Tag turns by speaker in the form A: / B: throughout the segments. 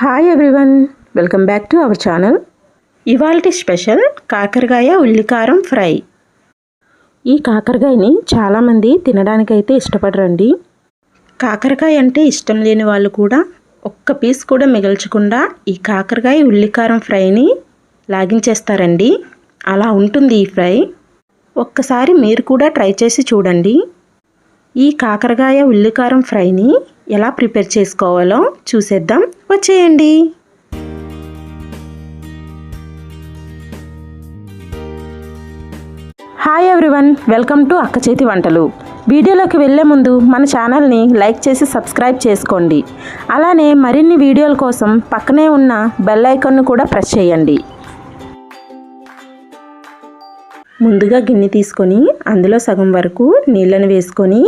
A: Hi everyone welcome back to our channel ఇవాల్టి special కాకరకాయ ఉల్లికారం ఫ్రై. ఈ కాకరకాయని చాలామంది తినడానికైతే ఇష్టపడరండి. కాకరకాయ అంటే ఇష్టం లేని వాళ్ళు కూడా ఒక్క పీస్ కూడా మిగల్చకుండా ఈ కాకరకాయ ఉల్లికారం ఫ్రైని లాగించేస్తారండి. అలా ఉంటుంది ఈ ఫ్రై. ఒక్కసారి మీరు కూడా ట్రై చేసి చూడండి. ఈ కాకరకాయ ఉల్లికారం ఫ్రైని ఎలా ప్రిపేర్ చేసుకోవాలో చూసేద్దాం. వచ్చేయండి. హాయ్ ఎవ్రీవన్ వెల్కమ్ టు అక్క చేతి వంటలు. వీడియోలోకి వెళ్ళే ముందు మన ఛానల్ని లైక్ చేసి సబ్స్క్రైబ్ చేసుకోండి. అలానే మరిన్ని వీడియోల కోసం పక్కనే ఉన్న బెల్ ఐకాన్ను కూడా ప్రెస్ చేయండి. ముందుగా గిన్నె తీసుకొని అందులో సగం వరకు నీళ్ళను వేసుకొని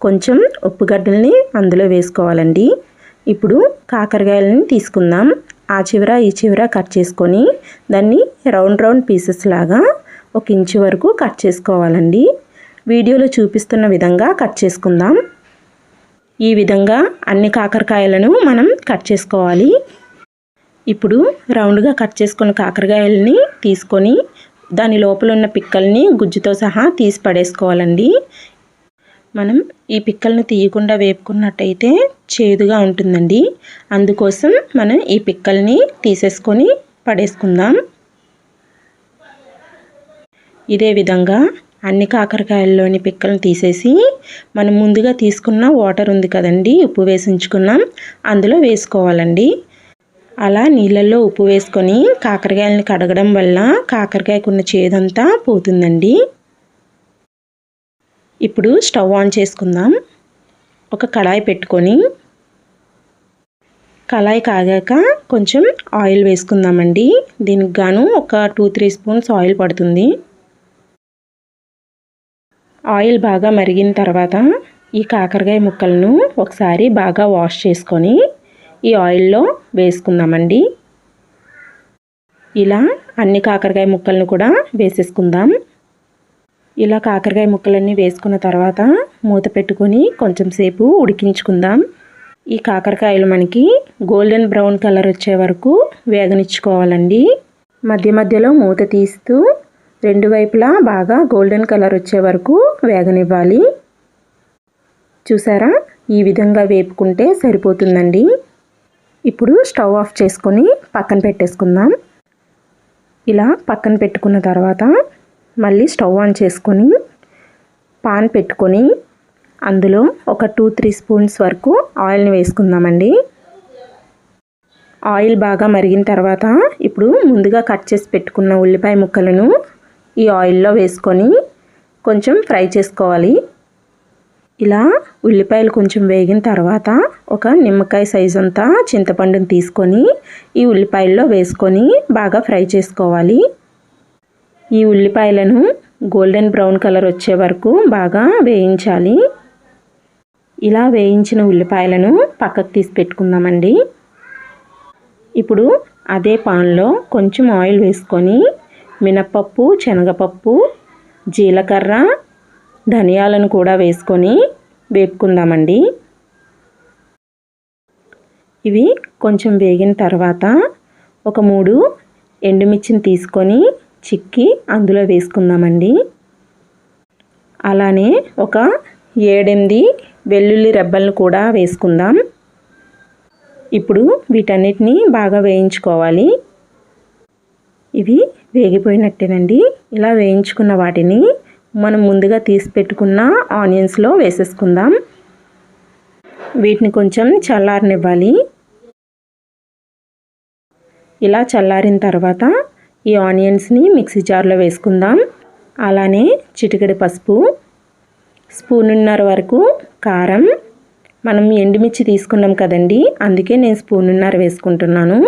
A: కొంచెం ఉప్పుగడ్డల్ని అందులో వేసుకోవాలండి. ఇప్పుడు కాకరకాయలని తీసుకుందాం. ఆ చివర ఈ చివర కట్ చేసుకొని దాన్ని రౌండ్ రౌండ్ పీసెస్ లాగా ఒక ఇంచు వరకు కట్ చేసుకోవాలండి. వీడియోలో చూపిస్తున్న విధంగా కట్ చేసుకుందాం. ఈ విధంగా అన్ని కాకరకాయలను మనం కట్ చేసుకోవాలి. ఇప్పుడు రౌండ్గా కట్ చేసుకున్న కాకరకాయలని తీసుకొని దాని లోపల ఉన్న పిక్కల్ని గుజ్జుతో సహా తీసి పడేసుకోవాలండి. మనం ఈ పిక్కల్ని తీయకుండా వేపుకున్నట్టయితే చేదుగా ఉంటుందండి. అందుకోసం మనం ఈ పిక్కల్ని తీసేసుకొని పడేసుకుందాం. ఇదే విధంగా అన్ని కాకరకాయల్లోని పిక్కలను తీసేసి మనం ముందుగా తీసుకున్న వాటర్ ఉంది కదండి ఉప్పు వేసి ఉంచుకున్నాం అందులో వేసుకోవాలండి. అలా నీళ్ళల్లో ఉప్పు వేసుకొని కాకరకాయలని కడగడం వల్ల కాకరకాయకున్న చేదంతా పోతుందండి. ఇప్పుడు స్టవ్ ఆన్ చేసుకుందాం. ఒక కళాయి పెట్టుకొని కళాయి కాగాక కొంచెం ఆయిల్ వేసుకుందామండి. దీనికి గాను ఒక టూ త్రీ స్పూన్స్ ఆయిల్ పడుతుంది. ఆయిల్ బాగా మరిగిన తర్వాత ఈ కాకరకాయ ముక్కలను ఒకసారి బాగా వాష్ చేసుకొని ఈ ఆయిల్లో వేసుకుందామండి. ఇలా అన్ని కాకరకాయ ముక్కలను కూడా వేసేసుకుందాం. ఇలా కాకరకాయ ముక్కలన్నీ వేసుకున్న తర్వాత మూత పెట్టుకొని కొంచెం సేపు ఉడికించుకుందాం. ఈ కాకరకాయలు మనకి గోల్డెన్ బ్రౌన్ కలర్ వచ్చే వరకు వేగనిచ్చుకోవాలండి. మధ్య మధ్యలో మూత తీస్తూ రెండు వైపులా బాగా గోల్డెన్ కలర్ వచ్చే వరకు వేగనివ్వాలి. చూసారా? ఈ విధంగా వేపుకుంటే సరిపోతుందండి. ఇప్పుడు స్టవ్ ఆఫ్ చేసుకొని పక్కన పెట్టేసుకుందాం. ఇలా పక్కన పెట్టుకున్న తర్వాత మళ్ళీ స్టవ్ ఆన్ చేసుకొని పాన్ పెట్టుకొని అందులో ఒక టూ త్రీ స్పూన్స్ వరకు ఆయిల్ని వేసుకుందామండి. ఆయిల్ బాగా మరిగిన తర్వాత ఇప్పుడు ముందుగా కట్ చేసి పెట్టుకున్న ఉల్లిపాయ ముక్కలను ఈ ఆయిల్లో వేసుకొని కొంచెం ఫ్రై చేసుకోవాలి. ఇలా ఉల్లిపాయలు కొంచెం వేగిన తర్వాత ఒక నిమ్మకాయ సైజ్ అంతా చింతపండుని తీసుకొని ఈ ఉల్లిపాయల్లో వేసుకొని బాగా ఫ్రై చేసుకోవాలి. ఈ ఉల్లిపాయలను గోల్డెన్ బ్రౌన్ కలర్ వచ్చే వరకు బాగా వేయించాలి. ఇలా వేయించిన ఉల్లిపాయలను పక్కకు తీసి పెట్టుకుందామండి. ఇప్పుడు అదే పాన్లో కొంచెం ఆయిల్ వేసుకొని మినప్పప్పు శనగపప్పు జీలకర్ర ధనియాలను కూడా వేసుకొని వేపుకుందామండి. ఇవి కొంచెం వేగిన తర్వాత ఒక మూడు ఎండుమిర్చిని తీసుకొని చిక్కి అందులో వేసుకుందామండి. అలానే ఒక ఏడెనిమిది వెల్లుల్లి రెబ్బలను కూడా వేసుకుందాం. ఇప్పుడు వీటన్నిటిని బాగా వేయించుకోవాలి. ఇవి వేగిపోయినట్టేనండి. ఇలా వేయించుకున్న వాటిని మనం ముందుగా తీసి పెట్టుకున్న ఆనియన్స్లో వేసేసుకుందాం. వీటిని కొంచెం చల్లారనివ్వాలి. ఇలా చల్లారిన తర్వాత ఈ ఆనియన్స్ని మిక్సీ జార్లో వేసుకుందాం. అలానే చిటికెడు పసుపు స్పూనున్నర వరకు కారం. మనం ఎండుమిర్చి తీసుకున్నాం కదండి అందుకే నేను స్పూనున్నర వేసుకుంటున్నాను.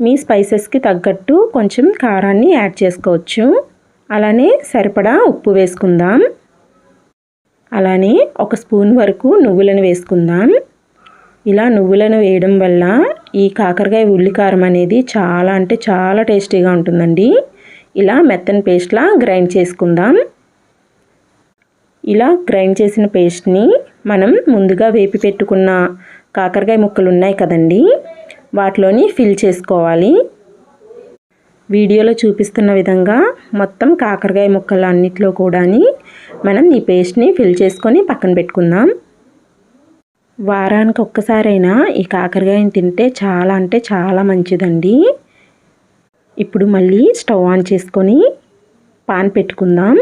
A: మీ స్పైసెస్కి తగ్గట్టు కొంచెం కారాన్ని యాడ్ చేసుకోవచ్చు. అలానే సరిపడా ఉప్పు వేసుకుందాం. అలానే ఒక స్పూన్ వరకు నువ్వులను వేసుకుందాం. ఇలా నువ్వులను వేయడం వల్ల ఈ కాకరకాయ ఉల్లికారం అనేది చాలా అంటే చాలా టేస్టీగా ఉంటుందండి. ఇలా మెత్తని పేస్ట్లా గ్రైండ్ చేసుకుందాం. ఇలా గ్రైండ్ చేసిన పేస్ట్ని మనం ముందుగా వేపి పెట్టుకున్న కాకరకాయ ముక్కలు ఉన్నాయి కదండి వాటిలోని ఫిల్ చేసుకోవాలి. వీడియోలో చూపిస్తున్న విధంగా మొత్తం కాకరకాయ ముక్కలు అన్నిట్లో కూడా మనం ఈ పేస్ట్ని ఫిల్ చేసుకొని పక్కన పెట్టుకుందాం. వారానికి ఒక్కసారైనా ఈ కాకరకాయని తింటే చాలా అంటే చాలా మంచిదండి. ఇప్పుడు మళ్ళీ స్టవ్ ఆన్ చేసుకొని పాన్ పెట్టుకుందాం.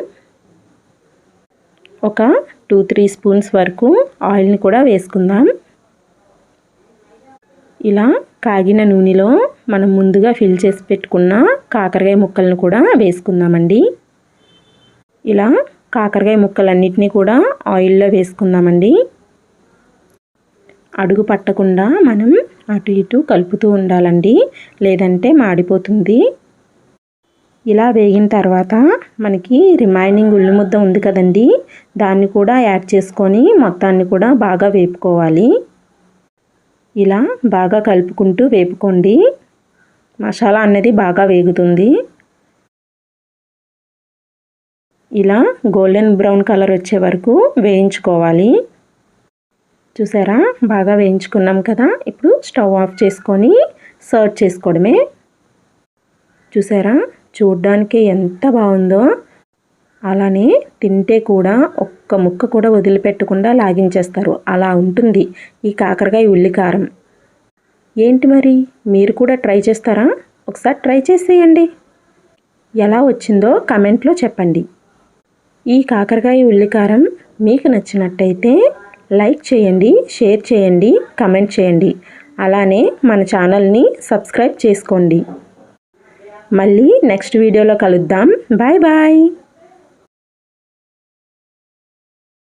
A: ఒక టూ త్రీ స్పూన్స్ వరకు ఆయిల్ని కూడా వేసుకుందాం. ఇలా కాగిన నూనెలో మనం ముందుగా ఫిల్ చేసి పెట్టుకున్న కాకరకాయ ముక్కలను కూడా వేసుకుందామండి. ఇలా కాకరకాయ ముక్కలన్నిటినీ కూడా ఆయిల్లో వేసుకుందామండి. అడుగు పట్టకుండా మనం అటు ఇటు కలుపుతూ ఉండాలండి. లేదంటే మాడిపోతుంది. ఇలా వేగిన తర్వాత మనకి రిమైనింగ్ ఉల్లి ముద్ద ఉంది కదండి. దాన్ని కూడా యాడ్ చేసుకొని మొత్తాన్ని కూడా బాగా వేపుకోవాలి. ఇలా బాగా కలుపుకుంటూ వేపుకోండి. మసాలా అనేది బాగా వేగుతుంది. ఇలా గోల్డెన్ బ్రౌన్ కలర్ వచ్చే వరకు వేయించుకోవాలి. చూసారా? బాగా వేయించుకున్నాం కదా. ఇప్పుడు స్టవ్ ఆఫ్ చేసుకొని సర్వ్ చేసుకోవడమే. చూసారా? చూడ్డానికి ఎంత బాగుందో. అలానే తింటే కూడా ఒక్క ముక్క కూడా వదిలిపెట్టకుండా లాగించేస్తారు. అలా ఉంటుంది ఈ కాకరకాయ ఉల్లికారం. ఏంటి మరి? మీరు కూడా ట్రై చేస్తారా? ఒకసారి ట్రై చేసేయండి. ఎలా వచ్చిందో కమెంట్లో చెప్పండి. ఈ కాకరకాయ ఉల్లికారం మీకు నచ్చినట్టయితే లైక్ చేయండి షేర్ చేయండి కమెంట్ చేయండి. అలానే మన ఛానల్ని సబ్స్క్రైబ్ చేసుకోండి. మళ్ళీ నెక్స్ట్ వీడియోలో కలుద్దాం. Bye bye.